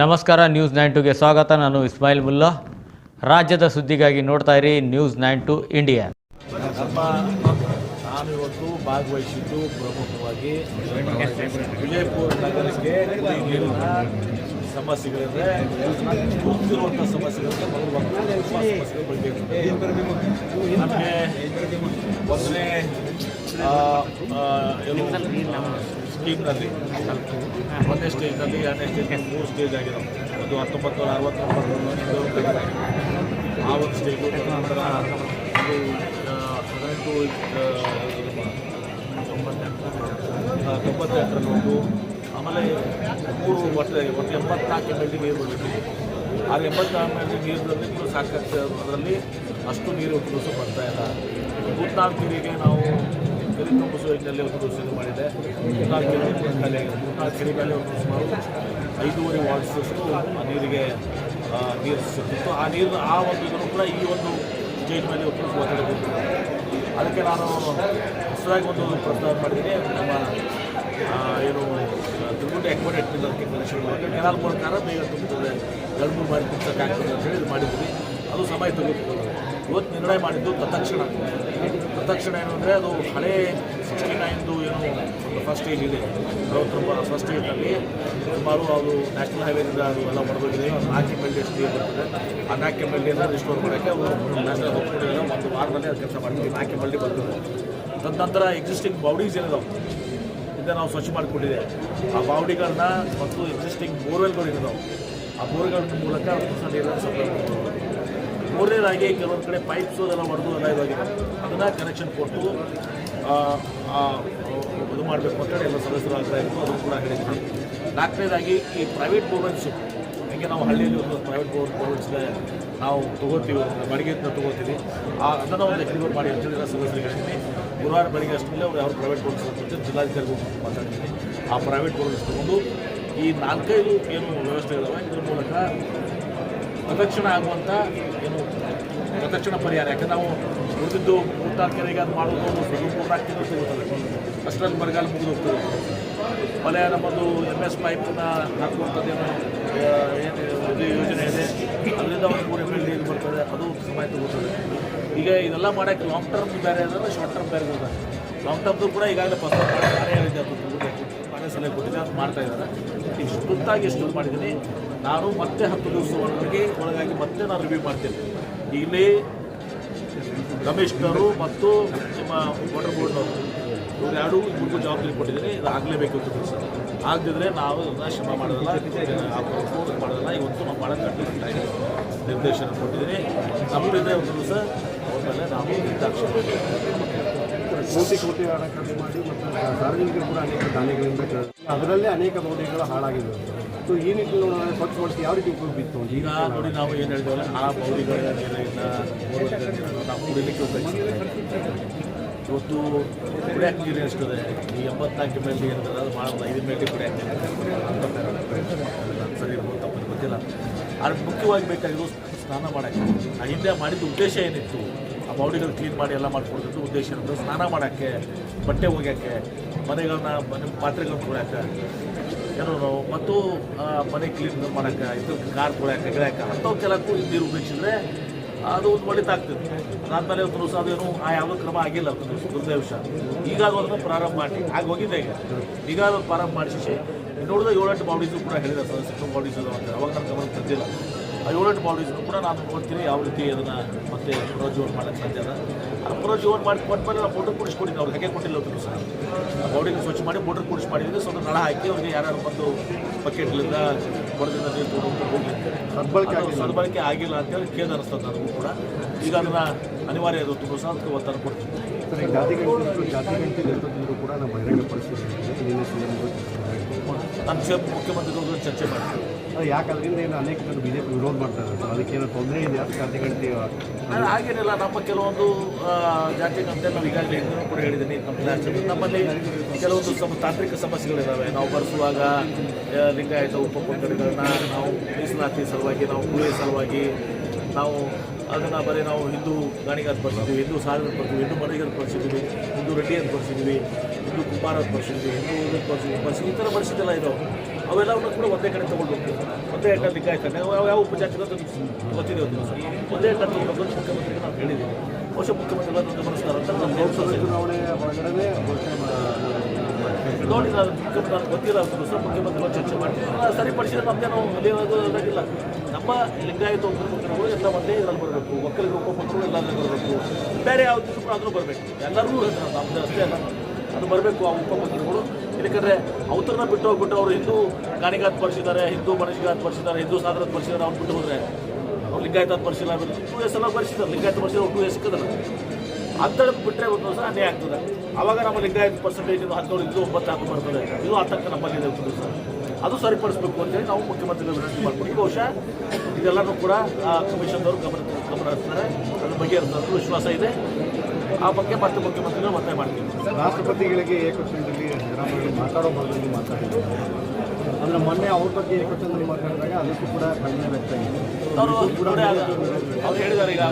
ನಮಸ್ಕಾರ news nine ಟುಗೆ ಸ್ವಾಗತ. ನಾನು ಇಸ್ಮಾಯಿಲ್ ಮುಲ್ಲಾ. ರಾಜ್ಯದ ಸುದ್ದಿಗಾಗಿ ನೋಡ್ತಾ ಇರಿ ನ್ಯೂಸ್ ನೈನ್ ಟು ಇಂಡಿಯಾ ನಾನಿವತ್ತು ಭಾಗವಹಿಸಿದ್ದು ಪ್ರಮುಖವಾಗಿ ವಿಜಯಪುರ ನಗರಕ್ಕೆ ಸಮಸ್ಯೆಗಳಿದ್ರೆ ಗುರುತಿರುವಂಥ ಸಮಸ್ಯೆಗಳಿಗೆ ಮೊದಲು ಸಮಸ್ಯೆಗಳು ನಮಗೆ ಒಂದನೇ ಏನು ಸ್ಕೀಮ್ನಲ್ಲಿ ಒಂದನೇ ಸ್ಟೇಜ್ನಲ್ಲಿ ಎರಡನೇ ಸ್ಟೇಜ್ ಮೂರು ಸ್ಟೇಜ್ ಆಗಿರೋ ಅದು ಹತ್ತೊಂಬತ್ತು ನೂರ ಅರವತ್ತೊಂಬತ್ತು ಆ ಒಂದು ಸ್ಟೇಜು ನಂತರ ಅದು ಹದಿನೆಂಟು ತೊಂಬತ್ತೆಂಟರಲ್ಲಿ. ಒಂದು ಆಮೇಲೆ ಮೂರು ಒಟ್ಟು ಒಟ್ಟು ಎಂಬತ್ನಾಲ್ಕು ಎಂ ಎಲ್ ನೀರು ಬರಬೇಕು ಆ ಎಂಬತ್ನಾಲ್ಕು ಎಂ ಎಲ್ ನೀರಿನಲ್ಲಿ ಇನ್ನೂ ಸಾಕಷ್ಟು ಅದರಲ್ಲಿ ಅಷ್ಟು ನೀರು ಒಂದು ದಿವಸ ಬರ್ತಾ ಇಲ್ಲ ಮೂರ್ನಾಲ್ಕು ನೀರಿಗೆ ನಾವು ಹಿನ್ನೆಲೆ ಒಂದು ಇದು ಮಾಡಿದೆ. ಮೂರ್ನಾಲ್ಕು ಕೆರೆ ಖಾಲಿ ಮೇಲೆ ಒಂದು ಸುಮಾರು ಐದೂವರೆ ವಾಟ್ಸಷ್ಟು ನೀರಿಗೆ ನೀರು ಸಿಕ್ಕಿತ್ತು. ಆ ನೀರು, ಆ ಒಂದು ಇದನ್ನು ಕೂಡ ಈ ಒಂದು ಸ್ಟೇಜ್ ಮೇಲೆ ಒಪ್ಪು ಮಾತಾಡಬೇಕು ಅದಕ್ಕೆ ನಾನು ಹೊಸದಾಗಿ ಒಂದು ಪ್ರಸ್ತಾವ ಮಾಡಿದ್ದೀನಿ. ನಮ್ಮ ಏನು ದುಡ್ಡು ಅಕ್ವಾಡೆಟ್ ಅದಕ್ಕೆ ಕನೆಕ್ಷನ್ ಮಾಡಿ ಕೆನಾಲ್ ಮೂಲಕ ಬೇಗ ತುಂಬುತ್ತದೆ ಗಂಡು ಮಾಡಿ ಅಂತ ಹೇಳಿ ಇದು ಮಾಡಿದ್ವಿ ಅದು ಸಮಯ ತೆಗೆದುಕೊಳ್ಳೋದು. ಇವತ್ತು ನಿರ್ಣಯ ಮಾಡಿದ್ದು ತತ್ಕ್ಷಣ. ತತ್ಕ್ಷಣ ಏನು ಅಂದರೆ ಅದು ಹಳೆ ಸಿಕ್ಸ್ಟಿ ನೈನ್ದು ಏನು ಒಂದು ಫಸ್ಟ್ ಏಜ್ ಇದೆ. ಅರವತ್ತೊಂಬ ಫಸ್ಟ್ ಏಜ್ನಲ್ಲಿ ಸುಮಾರು ಅದು ನ್ಯಾಷನಲ್ ಹೈವೇದಿಂದ ಅದು ಎಲ್ಲ ಮಾಡಬೇಕಿದೆ ಒಂದು ನಾಲ್ಕು ಎಂ ಎಲ್ ಡಿ ಬರ್ತದೆ ಆ ನಾಲ್ಕು ಎಂ ಎಲ್ ಡಿಯಿಂದ ರಿಸ್ಟೋರ್ ಮಾಡೋಕ್ಕೆ ಅವರು ನ್ಯಾಷನಲ್ ಒಪ್ಕೊಂಡಿಲ್ಲ ಒಂದು ವಾರದಲ್ಲಿ ಅದು ಕೆಲಸ ಮಾಡ್ತೀವಿ. ನಾಲ್ಕು ಎಂ ಎಲ್ ಡಿ ಬರ್ತದೆ ತದನಂತರ ಎಕ್ಸಿಸ್ಟಿಂಗ್ ಬೌಡೀಸ್ ಏನಿದಾವೆ? ಇದನ್ನು ನಾವು ಸ್ವಚ್ಛ ಮಾಡಿಕೊಟ್ಟಿದೆ ಆ ಬಾವಡಿಗಳನ್ನ ಮತ್ತು ಎಕ್ಸಿಸ್ಟಿಂಗ್ ಬೋರ್ವೆಲ್ಗಳು ಏನಿದಾವೆ? ಆ ಬೋರ್ವೆಲ್ಗಳ ಮೂಲಕ ಸಪ್ಲೈ ಮಾಡ್ತೀವಿ ಮೂರನೇದಾಗಿ ಕೆಲವೊಂದು ಕಡೆ ಪೈಪ್ಸು ಅದೆಲ್ಲ ಹೊಡೆದು ಎಲ್ಲ ಇದಾಗಿದೆ. ಅದನ್ನು ಕನೆಕ್ಷನ್ ಕೊಟ್ಟು ಇದು ಮಾಡಬೇಕು ಅಂತೇಳಿ ಎಲ್ಲ ಸದಸ್ಯರು ಆಗ್ತಾ ಇತ್ತು ಅದು ಕೂಡ ಹೇಳಿದ್ವಿ ನಾಲ್ಕನೇದಾಗಿ ಈ ಪ್ರೈವೇಟ್ ಬೋರ್ವೆಲ್ಸು ಹಂಗೆ ನಾವು ಹಳ್ಳಿಯಲ್ಲಿ ಒಂದು ಪ್ರೈವೇಟ್ ಬೋರ್ ಬೋರ್ವೆಲ್ಸ್ಗೆ ನಾವು ತೊಗೋತೀವಿ ಬಾಡಿಗೆಯಿಂದ ತೊಗೋತೀವಿ, ಆ, ಅದನ್ನು ಒಂದು ಎಕ್ಸ್ಪ್ಲೋರ್ ಮಾಡಿ ಅಂತೇಳಿ ಎಲ್ಲ ಸದಸ್ಯರಿಗೆ ಹೇಳ್ತೀನಿ. ಗುರುವಾರ ಬೆಳಗ್ಗೆ ಅಷ್ಟರಲ್ಲಿ ಅವ್ರು ಯಾರು ಪ್ರೈವೇಟ್ ಬೋರ್ವೆಲ್ಸ್ ಅಂತ ಜಿಲ್ಲಾಧಿಕಾರಿಗೂ ಮಾತಾಡ್ತೀನಿ. ಆ ಪ್ರೈವೇಟ್ ಬೋರ್ವೆಲ್ಸ್ ತೊಗೊಂಡು ಈ ನಾಲ್ಕೈದು ಏನು ವ್ಯವಸ್ಥೆಗಳಿವೆ ಇದ್ರ ಮೂಲಕ ಪ್ರದಕ್ಷಿಣ ಆಗುವಂಥ ಏನು ಪ್ರದಕ್ಷಿಣ ಪರಿಹಾರ? ಯಾಕಂದ್ರೆ ನಾವು ಉಳಿದಿದ್ದು ಮೂರ್ನಾಲ್ಕು ಕೆರೆಗೆ ಅದು ಮಾಡೋದು ಒಂದು ಮೂರ್ನಾಲ್ಕು ತಿಂಗಳು ಸಿಗುತ್ತದೆ. ಅಷ್ಟರಲ್ಲಿ ಬರಗಾಲ ಮುಗಿದು ಹೋಗ್ತದೆ. ಮಳೆ ನಮ್ಮದು ಎಂ ಎಸ್ ಪೈಪ್ನ ಹಾಕುವಂಥದ್ದು ಏನು ಇದು ಯೋಜನೆ ಇದೆ? ಅದರಿಂದ ಒಂದು ಮೂರು ಎಂ ಎಲ್ ನೀರು ಬರ್ತದೆ. ಅದು ಸಮಯ ತಗೋತದೆ ಈಗ ಇದೆಲ್ಲ ಮಾಡೋಕ್ಕೆ ಲಾಂಗ್ ಟರ್ಮ್ ಬೇರೆ ಅದ ಶಾರ್ಟ್ ಟರ್ಮ್ ಬೇರೆ ಅದ ಟರ್ಮ್ದು ಕೂಡ ಈಗಾಗಲೇ ನಾನೇ ಸಲಹೆ ಕೊಟ್ಟಿದ್ದೆ ಅದು ಮಾಡ್ತಾ ಇದ್ದಾರೆ. ಈಗ ತುರ್ತಾಗಿ ಎಷ್ಟು ಮಾಡಿದ್ದೀನಿ. ನಾನು ಮತ್ತೆ ಹತ್ತು ದಿವಸವರೆಗೆ ಒಳಗಾಗಿ ಮತ್ತೆ ನಾನು ರಿವ್ಯೂ ಮಾಡ್ತೇನೆ. ಇಲ್ಲಿ ಕಮಿಷನರು ಮತ್ತು ನಿಮ್ಮ ವಾಟರ್ ಬೋರ್ಡ್ನವರು ಇವ್ರು ಯಾರು ಇವ್ರಿಗೂ ಜವಾಬ್ದಾರಿ ಕೊಟ್ಟಿದ್ದೀನಿ. ಇದು ಆಗಲೇಬೇಕು ಅಂತ ದಿವಸ ಆಗದಿದ್ರೆ ನಾವು ಶ್ರಮ ಮಾಡೋದಲ್ಲ ಅಪ್ರೋಚ್ ಮಾಡೋದಲ್ಲ. ಇವತ್ತು ನಾವು ಮಾಡೋಕ್ಕೆ ನಿರ್ದೇಶನ ಕೊಟ್ಟಿದ್ದೀನಿ. ನಮ್ಮಿಂದ ಒಂದು ದಿವಸ. ಅವ್ರ ಮೇಲೆ ನಾವು ನಿರ್ದಾಕ್ಷಿಣ್ಯ ಕೋಟಿ ಕೋಟಿ ಖರ್ಚು ಮಾಡಿ ಮತ್ತು ಸಾರ್ವಜನಿಕರು ಕೂಡ ಅನೇಕ ದಾನಿಗಳಿಂದ ಅದರಲ್ಲೇ ಅನೇಕ ಮೌಲ್ಯಗಳು ಹಾಳಾಗಿದೆ ಸೊ ಈ ನಿಟ್ಟಿನಲ್ಲಿ ಖರ್ಚು ಸ್ವಚ್ಛಗೊಳಿಸಿ ಯಾವ ರೀತಿ ಉಪಯೋಗ ಬಿತ್ತು ಅಂತ ಈಗ ನೋಡಿ ನಾವು ಏನು ಹೇಳಿದ್ವಲ್ಲ ಆ ಉಪಯೋಗಿಸ್ತೀವಿ. ಇವತ್ತು ಕುಡಿಯಕ್ಕೆ ನೀರು ಎಷ್ಟಿದೆ? ಈ ಎಂಬತ್ನಾಲ್ಕು ಎಂ ಎಲ್ ಡಿ ಇರ್ತದೆ ಅದು ಒಂದು ಐದು ಎಂ ಎಲ್ ಡಿ ಸರಿ ಗೊತ್ತಿಲ್ಲ. ಅದ್ರ ಮುಖ್ಯವಾಗಿ ಬೇಕಾಗಿರೋ ಸ್ನಾನ ಮಾಡೋಕ್ಕೆ. ಮಾಡಿದ ಉದ್ದೇಶ ಏನಿತ್ತು? ಬಾಡಿಗಳು ಕ್ಲೀನ್ ಮಾಡಿ ಎಲ್ಲ ಮಾಡಿಕೊಡ್ತಿದ್ದು ಉದ್ದೇಶ ಏನಂದ್ರೆ ಸ್ನಾನ ಮಾಡೋಕ್ಕೆ, ಬಟ್ಟೆ ಒಗ್ಯೋಕ್ಕೆ, ಮನೆಗಳನ್ನ, ಮನೆ ಪಾತ್ರೆಗಳನ್ನ ತೊಗೊಳಕ್ಕೆ ಏನೋ ಮತ್ತು ಮನೆ ಕ್ಲೀನ್ ಮಾಡೋಕ್ಕೆ, ಇದು ಕಾರ್ ತೊಗೊಳಕ್ಕೆ ಗಿಡಕ್ಕೆ ಅಂಥವಕ್ಕೆಲ್ಲಕ್ಕೂ ಈ ನೀರು ಉಪಯೋಗಿಸಿದ್ರೆ ಅದು ಒಂದು ಒಳಿತಾಗ್ತದೆ ಅದಾದಮೇಲೆ ಒಂದು ದಿವಸ ಅದೇನು ಆ, ಯಾವುದೋ ಕ್ರಮ ಆಗಿಲ್ಲ ಒಂದು ದಿವಸ ದುರ್ದೈವ ವಿಷಯ ಈಗ ಅದನ್ನು ಪ್ರಾರಂಭ ಮಾಡಿ. ಆಗ ಹೋಗಿದ್ದೆ ಈಗ. ಈಗ ಪ್ರಾರಂಭ ಮಾಡಿಸಿ, ನೋಡಿದ್ರೆ ಏಳೆಂಟು ಬಾಡೀಸು ಕೂಡ ಹೇಳಿದ ಸದಸ್ಯರು ಬಾಡೀಸ್ ಅದಾವ ಅಂತ. ಅವಾಗ ನನ್ನ ಗಮನಕ್ಕೆ ತಂದಿಲ್ಲ. ಏಳೆಂಟು ಬಾಡೀಸ್ನು ಕೂಡ ನಾನು ನೋಡ್ತೀನಿ ಯಾವ ರೀತಿ ಅದನ್ನು ಮತ್ತೆ ಪುನರುಜ್ಜೀವನ ಮಾಡೋಕ್ಕೆ ಸಾಧ್ಯ ಅದ. ಆ ಓನ್ ಮಾಡಿ ಕೊಟ್ಮೇಲೆ ನಾವು ಫೋಟೋ ಕೂಡಿಸ್ಕೊಟ್ಟಿದ್ದೆ ಅವ್ರಿಗೆ ಹಾಗೆ ಕೊಟ್ಟಿಲ್ಲ ಅವರು ಸರ್ ಬೌಡಿಗೆ ಸ್ವಚ್ಛ ಮಾಡಿ ಮೋಟರ್ ಕೂಡಿಸಿ ಮಾಡಿದ್ರೆ ಸ್ವಲ್ಪ ನಳ ಹಾಕಿ ಅವ್ರಿಗೆ ಯಾರು ಬಂದು ಬಕೆಟ್ಲಿಂದ ಕೊಡದಿಂದ ನೀರು ತೊಗೊಂಡು ಸದ್ಬಳಕೆ ಅದು ಸದ್ಬಳಕೆ ಆಗಿಲ್ಲ ಅಂತೇಳಿ ಖೇದ ಅನಿಸ್ತದೆ ನನಗೂ ಕೂಡ. ಈಗ ಅದನ್ನು ಅನಿವಾರ್ಯ ಅದು ತುಂಬ ಸಹ ಅದಕ್ಕೆ ಒತ್ತಡ ಕೊಡ್ತೀನಿ ಜಾತಿ ಗಂಟೆ ಕೂಡ ನಾವು ಬಹಿರಂಗಪಡಿಸಿದ್ದೀವಿ ನಾನು ಮುಖ್ಯಮಂತ್ರಿಗಳು ಚರ್ಚೆ ಮಾಡ್ತೀನಿ. ಅದು ಅನೇಕ ಮಾಡ್ತಾರೆ ತೊಂದರೆ ಇದೆ ಹಾಗೇನಿಲ್ಲ, ನಮ್ಮ ಕೆಲವೊಂದು ಜಾತಿ ಅಂತ ನಾವು ಈಗಾಗಲೇ ಹಿಂದಿನೂ ಕೂಡ ಹೇಳಿದ್ದೀನಿ. ನಮ್ಮ ನಮ್ಮಲ್ಲಿ ಕೆಲವೊಂದು ಸಮ, ತಾಂತ್ರಿಕ ಸಮಸ್ಯೆಗಳಿದ್ದಾವೆ ನಾವು ಬರೆಸುವಾಗ ಲಿಂಗಾಯತ ಉಪಪಂಗಡಗಳನ್ನ ನಾವು ಮೀಸಲಾತಿ ಸಲುವಾಗಿ, ನಾವು ಕುಳಿಯ ಸಲುವಾಗಿ, ನಾವು ಅದನ್ನು ಬರೀ ನಾವು ಹಿಂದೂ ಗಾಣಿಗಾರ ಬರ್ಸಿದ್ದೀವಿ ಹಿಂದೂ ಸಾಧನ ಬರ್ತೀವಿ ಹಿಂದೂ ಮನೆಗಾರ ಬರ್ಸಿದ್ದೀವಿ ಹಿಂದೂ ರೆಡ್ಡಿ ಅಂತ ಬರ್ಸಿದ್ದೀವಿ ಹಿಂದೂ ಕುಮಾರ ಬರ್ಸಿದ್ವಿ ಹಿಂದೂ ಬರ್ಸಿದ್ವಿ ಬರ್ಸಿದ್ವಿ ಈ ಥರ ಬರ್ಸಿದ್ದೆಲ್ಲ ಇದಾವೆ. ಅವೆಲ್ಲವನ್ನು ಕೂಡ ಒಂದೇ ಕಡೆ ಹೋಗ್ತೀವಿ ಒಂದೇ ಕಡೆ ಕಾಯ್ತಾನೆ ಯಾವ ಅಂತ ಗೊತ್ತಿದೆ ಒಂದು ಒಂದೇ ಕಡೆ ತಗೊಂಡು ಮುಖ್ಯಮಂತ್ರಿಗೆ ನಾವು ಹೇಳಿದ್ದೀವಿ ಬಹುಶಃ ಮುಖ್ಯಮಂತ್ರಿಗಳು ಅದನ್ನು ಗಮನಿಸ್ತಾರೆ ಅಂತ ಚುನಾವಣೆ ಒಳಗಡೆ ನೋಡಿ ನಾನು ಮುಖ್ಯಮಂತ್ರಿ ಗೊತ್ತಿಲ್ಲ ಅಂತ ಮುಖ್ಯಮಂತ್ರಿಗಳು ಚರ್ಚೆ ಮಾಡ್ತೀನಿ ನಾನು ನಾವು ನಮ್ಮದೇನೋ ಇಲ್ಲ ನಮ್ಮ ಲಿಂಗಾಯತ ಉಪಮುಖ್ಯಮಂತ್ರಿಗಳು ಎಲ್ಲ ಒಂದೇ ಇದರಲ್ಲಿ ಬರಬೇಕು. ಒಕ್ಕಲಿಗ ಉಪಮುಖ್ಯರು ಎಲ್ಲರೂ ಬರಬೇಕು. ಬೇರೆ ಯಾವ್ದು ಕೂಡ ಆದರೂ ಬರಬೇಕು. ಎಲ್ಲರೂ ನಮ್ಮದು ಅಷ್ಟೇ ಅಲ್ಲ. ಅದು ಬರಬೇಕು, ಆ ಉಪಮುಖ್ಯಮಂತ್ರಿಗಳು. ಯಾಕಂದರೆ ಅವತರನ್ನ ಬಿಟ್ಟು ಹೋಗ್ಬಿಟ್ಟು ಅವರು ಹಿಂದೂ ಕಾಣಿಗಾತ್ ಪರಿಸಿದ್ದಾರೆ ಹಿಂದೂ ಮನುಷ್ಯಗಾತ್ ಪರಿಸಿದ್ದಾರೆ ಹಿಂದೂ ಸಾಧನ ಪರಿಸಿದ್ದಾರೆ ಅವ್ರು ಬಿಟ್ಟು ಹೋದ್ರೆ ಅವ್ರು ಲಿಂಗಾಯತ ಪರಿಸಿಲ್ಲ ಟೂ ಎಸ್ ಎಲ್ಲ ಪರಿಸಿದ್ದಾರೆ ಲಿಂಗಾಯತ ಪರಿಸಿದ್ರೆ ಟೂ ಎಸ್ ಸಿಕ್ಕದಲ್ಲ. ಹತ್ತಡ ಬಿಟ್ಟರೆ ಒಂದು ವರ್ಷ ಅನ್ಯಾಯ ಆಗ್ತದೆ. ಅವಾಗ ನಮ್ಮ ಲಿಂಗಾಯತ ಪರ್ಸೆಂಟೇಜ್ ಹದಿನೇಳು ಇದು ಒಂಬತ್ತು ಬರ್ತದೆ. ಇದು ಆತಂಕ ನಮ್ಮಲ್ಲಿದೆ ಸರ್ ಅದು ಸರಿಪಡಿಸಬೇಕು ಅಂತೇಳಿ ನಾವು ಮುಖ್ಯಮಂತ್ರಿಗಳು ವಿನಂತಿ ಮಾಡ್ಕೊಂಡು ಬಹುಶಃ ಇದೆಲ್ಲನೂ ಕೂಡ ಕಮಿಷನ್ದವರು ಗಮನ ಗಮನ ಹರಿಸ್ತಾರೆ. ಅದ್ರ ಬಗ್ಗೆ ವಿಶ್ವಾಸ ಇದೆ. ಆ ಬಗ್ಗೆ ಮತ್ತೆ ಮುಖ್ಯಮಂತ್ರಿಗಳು ಮತ್ತೆ ಮಾಡ್ತೀವಿ. ರಾಷ್ಟ್ರಪತಿಗಳಿಗೆ ಏಕವಚನದಲ್ಲಿ ಸಿದ್ದರಾಮಯ್ಯ ಮಾತಾಡೋ ಭಾಗದಲ್ಲಿ ಮಾತಾಡೋದು ಅಂದರೆ ಮೊನ್ನೆ ಅವ್ರ ಬಗ್ಗೆ ಏಕವಚನದಲ್ಲಿ ಮಾತಾಡಿದಾಗ ಅದಕ್ಕೂ ಕೂಡ ಖಂಡನೆ ವ್ಯಕ್ತವಾಗಿದೆ ಅವರು ಕೂಡ ಅವ್ರು ಹೇಳಿದ್ದಾರೆ ಈಗ